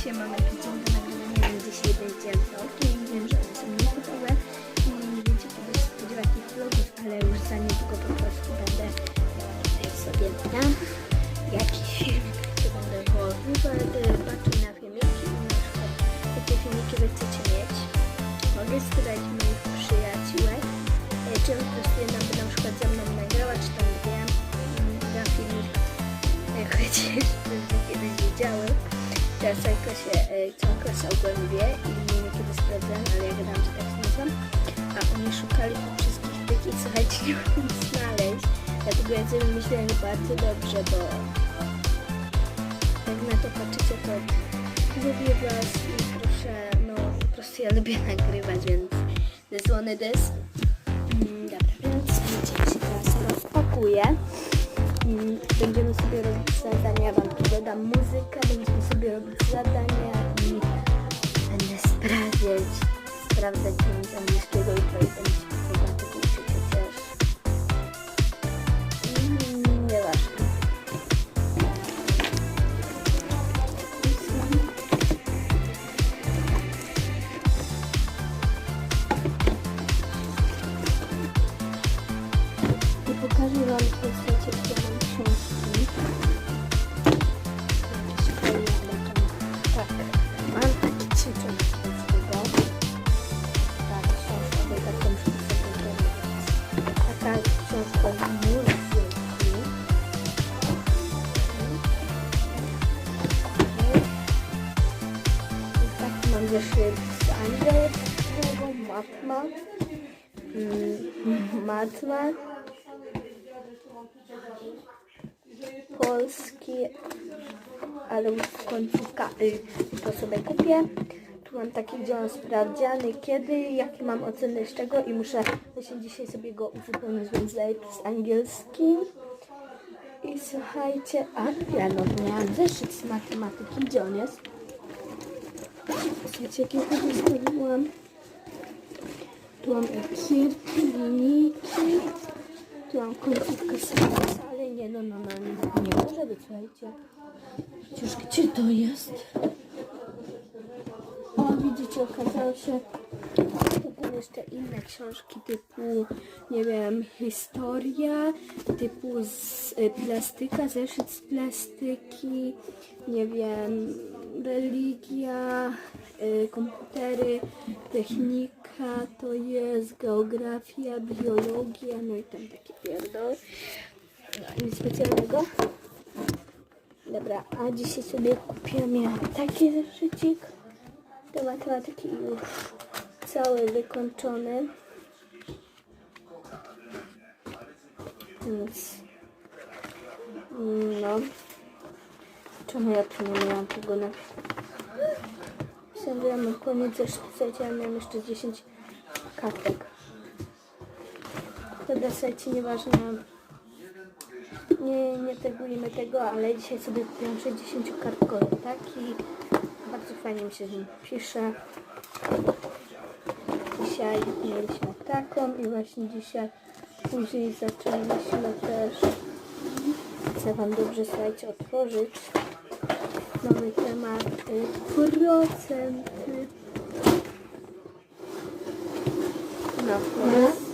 dzisiaj mam jakiś dzień do nagrywania, więc dzisiaj będzie vlogi. Wiem, że one są nietypowe i nie wiecie kiedy się spodziewać tych vlogów, ale już za niedługo po prostu będę tutaj sobie na jakiś filmik, który będę woływał, patrzył na filmiki i na przykład jakie filmiki wy chcecie mieć. Mogę spytać moich przyjaciółek, e, czy po prostu jedna by na przykład ze mną nagrała, czy tam wiem, na filmik, jak chociaż kiedyś widziały. Teraz klasie, e, klasa ogólnie wie i niekiedy sprawdzam, ale ja gadałam, że tak się nazywam. A oni szukali po wszystkich tych i słuchajcie, nie nic znaleźć. Dlatego ja sobie myślałem bardzo dobrze, bo jak na to patrzycie, to lubię was i proszę, no po prostu ja lubię nagrywać, więc this one it is. Mm, dobra, więc się teraz rozpakuję. Będziemy sobie robić zadania, wam tu dodam muzykę, będziemy sobie robić zadania i będę sprawdzać, sprawdzać z angielskiego jutro i będzie książka z muzyki. I taki mam zeszyt z angielskiego, matma. Mm, matma. polski, ale już końcówka y, to sobie kupię. Tu mam taki, gdzie mam sprawdziany kiedy, jakie mam oceny z czego i muszę właśnie dzisiaj sobie go uzupełnić, więc daję tu z angielskim. I słuchajcie, a ja no miałam zeszyt z matematyki, gdzie on jest? Słuchajcie, jakie go zostawiłam. Tu mam ekierki, linijki. Tu mam końcówkę ale nie, no, no, no, nie, nie może być, słuchajcie. Przecież gdzie to jest? Widzicie, okazało się, to były jeszcze inne książki typu, nie wiem, historia, typu z y, plastyka, zeszyt z plastyki, nie wiem, religia, y, komputery, technika, to jest geografia, biologia, no i tam takie pierdoły. No, nic specjalnego. Dobra, a dzisiaj sobie kupiłam ja taki zeszycik do matematyki już cały wykończony. Nic. No. Czemu ja tu nie miałam tego na... Mam koniec słuchajcie, ja miałam jeszcze 10 kartek. Dobra, słuchajcie, nieważne. Nie, nie tegujemy tego, ale dzisiaj sobie kupiłam 60-kartkowy taki. Bardzo fajnie mi się z nim pisze. Dzisiaj mieliśmy taką i właśnie dzisiaj później zaczęliśmy też. Chcę Wam dobrze słuchajcie otworzyć. Nowy temat y, procenty. Na plus.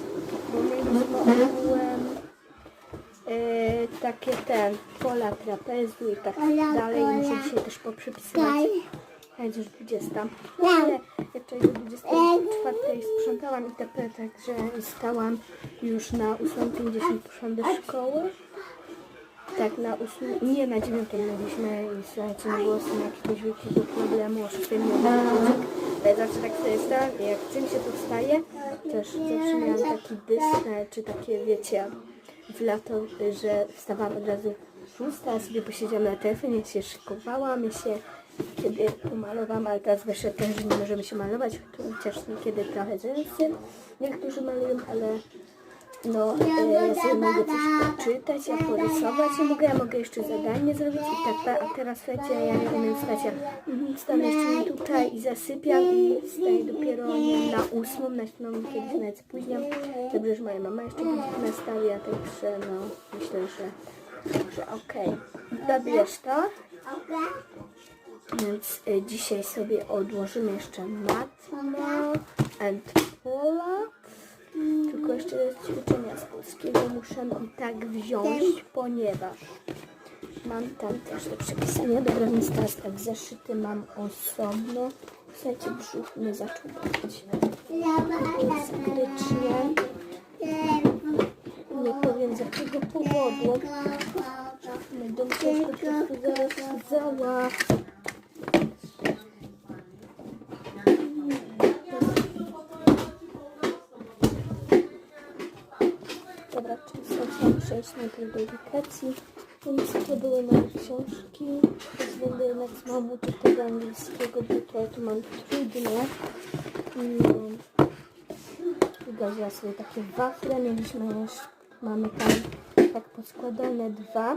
Ogółem y, takie ten pola trapezu i tak dalej. Muszę dzisiaj też poprzepisywać Hej, już 20. Ale ja wczoraj do 24 sprzątałam itp. Także stałam już na 8.50 poszłam do szkoły. Tak, na 8, nie na 9 mieliśmy i słuchajcie, nie było z jakiegoś wielkiego problemu, o 6 minut. Ale zawsze tak sobie stałam i jak czym się to wstaje, też zawsze miałam taki dys, e, czy takie wiecie, w lato, że wstawałam od razu szósta, a sobie posiedziałam na telefonie, się szykowałam i się kiedy pomalowałam, ale teraz wyszedł ten, że nie możemy się malować, chociaż niekiedy trochę rzęsy. Niektórzy malują, ale no, e, ja sobie mogę coś poczytać, ja porysować nie mogę, ja mogę jeszcze zadanie zrobić i tak, a teraz słuchajcie, ja nie umiem stać, ja jeszcze tutaj i zasypiam i wstaję dopiero nie na ósmą, na siódmą, kiedyś nawet spóźniam. Dobrze, że moja mama jeszcze godzinę nastawia, także no, myślę, że, że okej. Dobierz to. Więc y, dzisiaj sobie odłożymy jeszcze Matma and Pola. Tylko jeszcze ćwiczenia z polskiego muszę i tak wziąć, ponieważ mam tam też do przepisania. Dobra, więc teraz tak zeszyty mam osobno. Słuchajcie, brzuch mnie zaczął boleć. Skrycznie. Nie powiem z jakiego powodu. Po prostu zaraz zała. Przejść najpierw do edukacji. Więc to były moje książki. Ze względu jednak z mam uczyć tego angielskiego, bo to, to mam trudne. Wygaziła sobie takie wafle. Mieliśmy już, mamy tam tak poskładane dwa.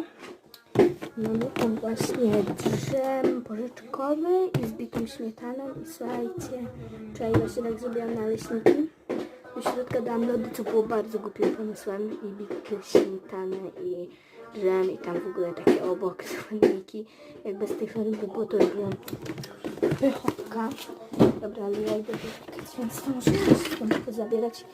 Mamy tam właśnie drzem porzeczkowy i z bitą śmietaną. I słuchajcie, wczoraj właśnie tak zrobiłam naleśniki. Do środka dałam lody, co było bardzo głupim pomysłem. I bitę śmietanę i drzem i tam w ogóle takie obok składniki. Jak bez tej farby by było, to by było pychotka. Dobra, ale ja idę wypikać, więc to muszę coś stąd pozabierać.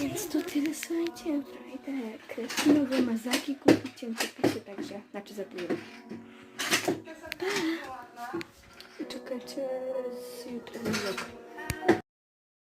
Więc to tyle, słuchajcie, idę kretinowe mazaki kupić, cienkie picie, także, znaczy zabiję. Czekajcie z jutra.